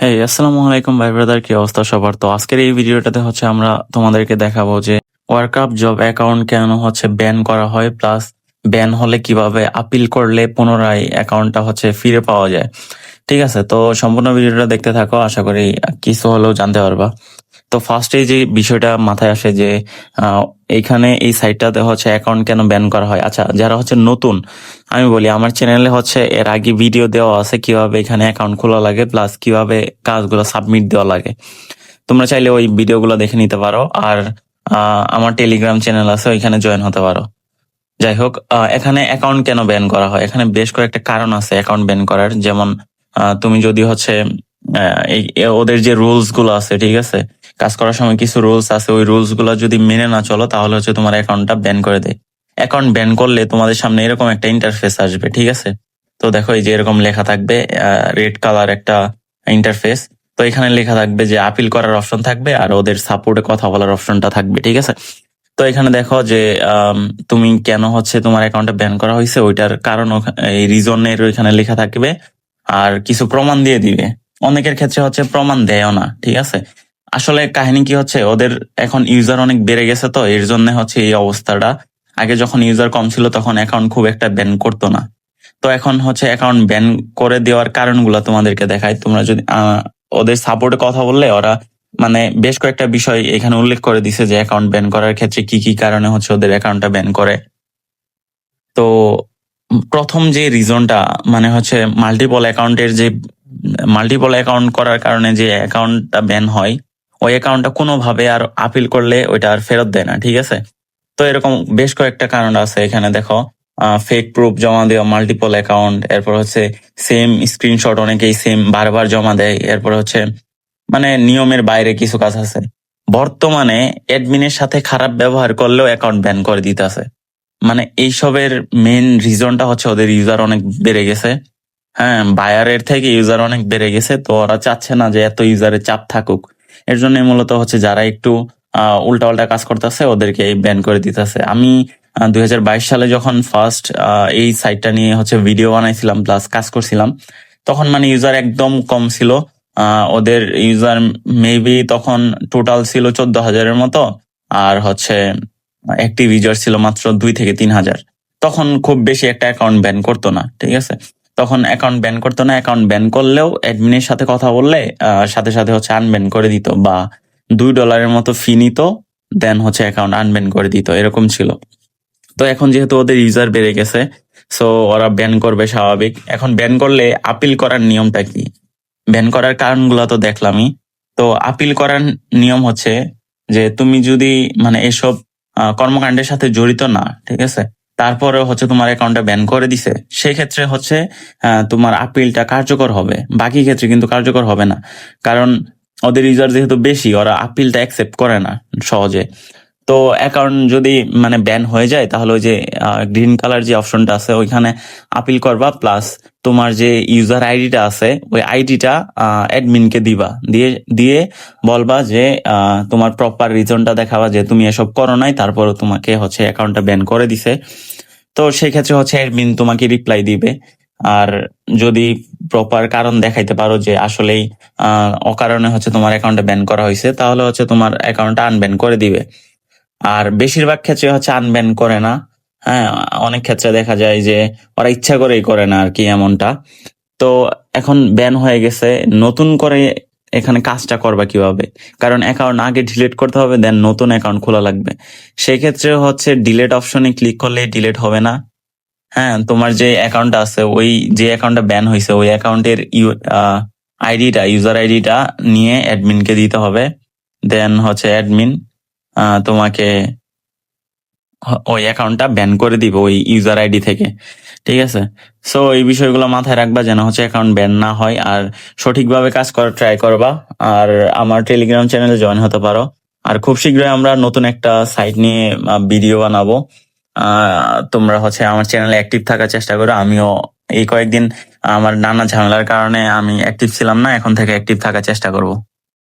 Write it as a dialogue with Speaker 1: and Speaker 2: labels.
Speaker 1: এই আসসালামু আলাইকুম ভাই ব্রাদার কি অবস্থা সবার? তো আজকের এই ভিডিওটাতে হচ্ছে আমরা তোমাদেরকে দেখাবো যে ওয়ার্কআপ জব অ্যাকাউন্ট কেন হচ্ছে ব্যান করা হয় প্লাস ব্যান হলে কীভাবে আপিল করলে পুনরায় অ্যাকাউন্টটা হচ্ছে ফিরে পাওয়া যায়। ঠিক আছে, তো সম্পূর্ণ ভিডিওটা দেখতে থাকো, আশা করি কিছু হলেও জানতে পারবা। তো ফার্স্টে যে বিষয়টা মাথায় আসে যে এইখানে এই সাইটটাতে হচ্ছে অ্যাকাউন্ট কেন ব্যান করা হয়? আচ্ছা যারা হচ্ছে নতুন, আমি বলি আমার চ্যানেলে হচ্ছে এর আগে ভিডিও দেওয়া আছে কীভাবে এখানে অ্যাকাউন্ট খোলা লাগে প্লাস কীভাবে কাজগুলো সাবমিট দেওয়া লাগে। তোমরা চাইলে ওই ভিডিওগুলো দেখে নিতে পারো, আর আমার টেলিগ্রাম চ্যানেল আছে, ওইখানে জয়েন হতে পারো। যাই হোক এখানে অ্যাকাউন্ট কেন ব্যান করা হয়? এখানে বেশ কয়েকটা কারণ আছে অ্যাকাউন্ট ব্যান করার। যেমন তুমি যদি হচ্ছে ওদের যে রুলসগুলো আছে, ঠিক আছে? কাজ করার সময় কিছু রুলস আছে, ওই রুলসগুলো যদি মেনে না চলো, তাহলে হচ্ছে তোমার অ্যাকাউন্টটা ব্যান করে দেয় অ্যাকাউন্ট ব্যান করলে তোমাদের সামনে এরকম একটা ইন্টারফেস আসবে, ঠিক আছে? তো দেখো এই যে এরকম লেখা থাকবে রেড কালার একটা ইন্টারফেস তো এখানে লেখা থাকবে যে আপিল করার অপশন থাকবে আর ওদের সাপোর্টে কথা বলার অপশনটা থাকবে, ঠিক আছে? তো এখানে দেখো যে তুমি কেন হচ্ছে তোমার অ্যাকাউন্টে ব্যান করা হয়েছে? ওইটার কারণ এই রিজনের ওইখানে লেখা থাকবে। আর কিছু প্রমাণ দিয়ে দিবে। অনেকের ক্ষেত্রে হচ্ছে প্রমাণ দেয়ও না, ঠিক আছে? আসলে কাহিনী কি হচ্ছে, ওদের এখন ইউজার অনেক বেড়ে গেছে তো, এর জন্য হচ্ছে এই অবস্থাটা। আগে যখন ইউজার কম ছিল তখন অ্যাকাউন্ট খুব একটা ব্যান করতো না। তো এখন হচ্ছে অ্যাকাউন্ট ব্যান করে দেওয়ার কারণগুলো তোমাদেরকে দেখায় তোমরা যদি ওদের সাপোর্টে কথা বললে ওরা মানে বেশ কয়েকটা বিষয় এখানে উল্লেখ করে দিছে যে অ্যাকাউন্ট ব্যান করার ক্ষেত্রে কি কি কারণে হচ্ছে ওদের অ্যাকাউন্টটা ব্যান করে। তো প্রথম যে রিজনটা মানে হচ্ছে মাল্টিপল অ্যাকাউন্টের যে মাল্টিপল অ্যাকাউন্ট করার কারণে যে অ্যাকাউন্টটা ব্যান হয় ওই অ্যাকাউন্টটা কোনোভাবে আর আপিল করলে ওইটা আর ফেরত দেয় না, ঠিক আছে? তো এরকম বেশ কয়েকটা কারণ আছে এখানে, দেখো। ফেক প্রুফ জমা দেওয়া মাল্টিপল অ্যাকাউন্ট এরপর হচ্ছে সেম স্ক্রিনশট অনেকেই সেম বারবার জমা দেয়, এরপর হচ্ছে মানে নিয়মের বাইরে কিছু কাজ আছে। বর্তমানে অ্যাডমিনের সাথে খারাপ ব্যবহার করলেও অ্যাকাউন্ট ব্যান করে দিতেছে মানে এইসবের মেন রিজনটা হচ্ছে ওদের ইউজার অনেক বেড়ে গেছে। হ্যাঁ বায়ারের থেকে ইউজার অনেক বেড়ে গেছে, তো ওরা চাচ্ছে না যে এত ইউজারের চাপ থাকুক। এর জন্য মূলত হচ্ছে যারা একটু উল্টা পাল্টা কাজ করতেছে, ওদেরকে এই ব্যান করে দিতেছে। আমি দুই হাজার বাইশ সালে যখন ফার্স্ট এই সাইটটা নিয়ে হচ্ছে ভিডিও বানাইছিলাম প্লাস কাজ করছিলাম, তখন মানে ইউজার একদম কম ছিল। ওদের ইউজার মেবি তখন টোটাল ছিল চোদ্দ হাজারের মতো, আর হচ্ছে অ্যাক্টিভ ইউজার ছিল মাত্র দুই থেকে তিন হাজার। তখন খুব বেশি একটা অ্যাকাউন্ট ব্যান করতো না, ঠিক আছে? তখন অ্যাকাউন্ট ব্যান করতো না অ্যাকাউন্ট ব্যান করলেও অ্যাডমিনের সাথে কথা বললে সাথে সাথে হচ্ছে আনব্যান করে দিত বা দুই ডলারের মতো ফি নিত দেন হচ্ছে অ্যাকাউন্ট আনব্যান করে দিত, এরকম ছিল। তো এখন যেহেতু ওদের ইউজার বেড়ে গেছে সো ওরা ব্যান করবে স্বাভাবিক। এখন ব্যান করলে আপিল করার নিয়মটা কি? ব্যান করার কারণগুলো তো দেখলামই। তো আপিল করার নিয়ম হচ্ছে যে, তুমি যদি মানে এসব কর্মকাণ্ডের সাথে জড়িত না, ঠিক আছে? তারপরে হচ্ছে তোমার অ্যাকাউন্টটা ব্যান করে দিছে। সেক্ষেত্রে হচ্ছে তোমার আপিলটা কার্যকর হবে। বাকি ক্ষেত্রে কিন্তু কার্যকর হবে না। কারণ ওদের ইউজার যেহেতু বেশি, ওরা আপিলটা অ্যাকসেপ্ট করে না সহজে। তো অ্যাকাউন্ট যদি মানে ব্যান হয়ে যায়, তাহলে ওই যে গ্রিন কালার যে অপশনটা আছে, ওইখানে আপিল করবা প্লাস তোমার যে ইউজার আইডিটা আছে, ওই আইডিটা অ্যাডমিনকে দিবা। দিয়ে দিয়ে বলবা যে তোমার প্রপার রিজনটা দেখাবা যে তুমি এসব করো নাই তারপরে তোমাকে হচ্ছে অ্যাকাউন্টটা ব্যান করে দিছে। তো সেই ক্ষেত্রে হচ্ছে অ্যাডমিন তোমাকে রিপ্লাই দিবে। আর যদি প্রপার কারণ দেখাইতে পারো যে আসলেই অকারণে হচ্ছে তোমার অ্যাকাউন্টে ব্যান করা হয়েছে তাহলে হচ্ছে তোমার অ্যাকাউন্টটা আনব্যান করে দিবে। আর বেশিরভাগ ক্ষেত্রে হচ্ছে আনব্যান করে না। হ্যাঁ অনেক ক্ষেত্রে দেখা যায় যে ওরা ইচ্ছা করেই করে না আর কি এমনটা। তো এখন ব্যান হয়ে গেছে, নতুন করে এখানে কাজটা করবা কীভাবে? কারণ অ্যাকাউন্ট আগে ডিলিট করতে হবে দেন নতুন অ্যাকাউন্ট খোলা লাগবে। সেই ক্ষেত্রে হচ্ছে ডিলেট অপশনে ক্লিক করলে ডিলেট হবে না। হ্যাঁ তোমার যে অ্যাকাউন্টটা আছে, ওই যে অ্যাকাউন্টটা ব্যান হয়েছে ওই অ্যাকাউন্টের আইডিটা ইউজার আইডিটা নিয়ে অ্যাডমিনকে দিতে হবে। দেন হচ্ছে অ্যাডমিন তোমাকে ওই অ্যাকাউন্টটা ব্যান করে দিবে ওই ইউজার আইডি থেকে, ঠিক আছে? সো এই বিষয়গুলো মাথায় রাখবা যেন হচ্ছে অ্যাকাউন্ট ব্যান না হয় আর সঠিকভাবে কাজ করার ট্রাই করবা আর আমার টেলিগ্রাম চ্যানেলে জয়েন হতে পারো। আর খুব শীঘ্রই আমরা নতুন একটা সাইট নিয়ে ভিডিও বানাবো। তোমরা হচ্ছে আমার চ্যানেলে অ্যাক্টিভ থাকার চেষ্টা করো। আমিও এই কয়েকদিন আমার নানা ঝামেলার কারণে আমি অ্যাক্টিভ ছিলাম না, এখন থেকে অ্যাক্টিভ থাকার চেষ্টা করব।